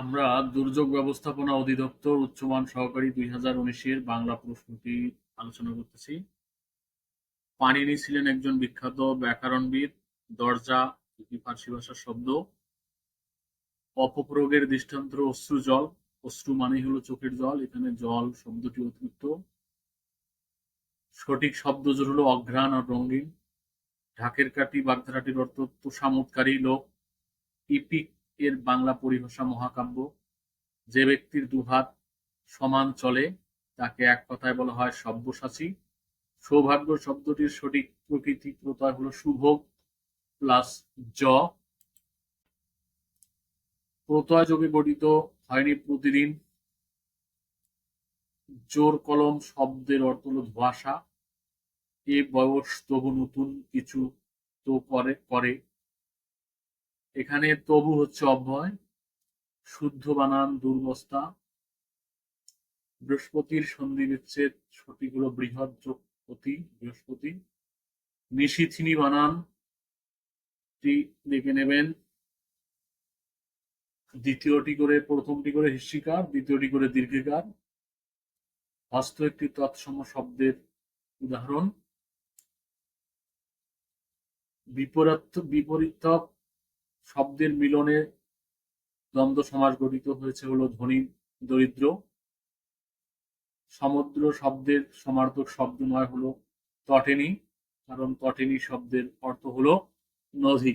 আমরা দুর্যোগ ব্যবস্থাপনা অধিদপ্তর উচ্চমান সহকারী দুই হাজার উনিশের বাংলা প্রশ্নটি আলোচনা করতেছি। পানিনি ছিলেন একজন বিখ্যাত ব্যাকরণবিদ, দরজা ফার্সি ভাষার শব্দ। অপপ্রয়োগের দৃষ্টান্ত অশ্রু জল, অশ্রু মানেই হলো চোখের জল, এখানে জল শব্দটি অতিরিক্ত। সঠিক শব্দ জোর হলো অঘ্রাণ আর রঙিন। ঢাকের কাটি বাগধারাটির অর্থ তোষামোদকারী লোক। ইপিক এর বাংলা পরিভাষা মহাকাব্য। যে ব্যক্তির দুহাত সমান চলে, তাকে এক কথায় বলা হয় সব্যসাচী। সৌভাগ্য শব্দটির সঠিক প্রকৃতি প্রত্যয় হলো শুভোগ প্লাস জ। প্রত্যয় যোগে গঠিত হয়নি প্রতিদিন। জোর কলম শব্দের অর্থ হলো ধোয়াশা। এ বয়স তবু নতুন কিছু তো করে করে। এখানে তবু হচ্ছে অভয়, শুদ্ধ বানান দুর্বস্তা বৃহস্পতির সন্ধি বিচ্ছেদ সঠিক বৃহৎ যোগপতি বৃহস্পতি। নিশিথিনি বানান দেখে নেবেন। দ্বিতীয়টি করে, প্রথমটি করে হিস্যিকার দ্বিতীয়টি করে দীর্ঘিকার। হস্ত একটি তৎসম শব্দের উদাহরণ। বিপরীত বিপরীতক শব্দের মিলনে দ্বন্দ্ব সমাজ গঠিত হয়েছে হলো ধনী, দরিদ্র। সমুদ্র শব্দের সমার্থক শব্দ নয় হলো তটেনি কারণ তটেনি শব্দের অর্থ হলো নদী